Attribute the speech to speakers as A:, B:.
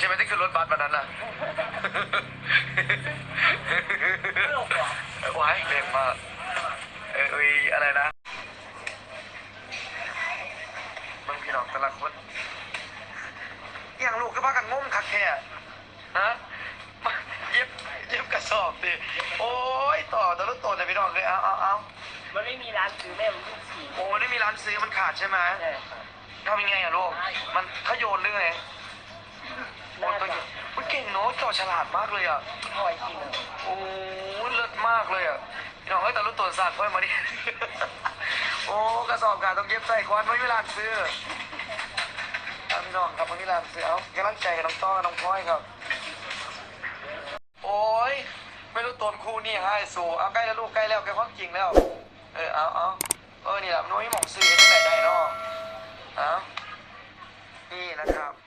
A: ใช่ไหมที่ขึ้นรถบัสวันนั้นน่ะ
B: ไม่หลงหรอ
A: ว้ายเร็วมากเอ้ยเอ้ยอะไรนะมึงพี่น้องแต่ละคนอหย่างลูกก็พากันงมคักแค่ฮะมาเย็บเย็บกระสอบดิโอ้ยต่อแต่ละตัวแต่พี่น้องเลยเอาเอาเอา
B: มันไม่มีร้านซื้อแม่มันลูกสี่
A: โอ้ไม่ได้มีร้านซื้อมันขาดใช่ไหม
B: ใช่ครับ
A: ทำยังไงอะลูกมันเขาโยนหรือไง ต่อฉลาดมากเลยอะ
B: คอยกินอะ
A: โอ้ยเลิศมากเลยอะพี่น้องเอ้ยแต่รุ่นตัวสัตว์เพิ่มมาดิ โอ้กระสอบขาดต้องเย็บใส่ควันไม่มีร้านซื้อพี่น้องครับวันนี้ร้านซื้อเอากำลังใจกับน้องต้อกับน้องพลอยครับ โอ้ยไม่รู้ตัวคู่นี่ให้สูเอาใกล้แล้วลูกใกล้แล้วใกล้ความจริงแล้ว เออเอาเอาเออนี่แหละนไม่หมองซื้อเห็นที่ไหนได้เนาะเอานี่นะครับ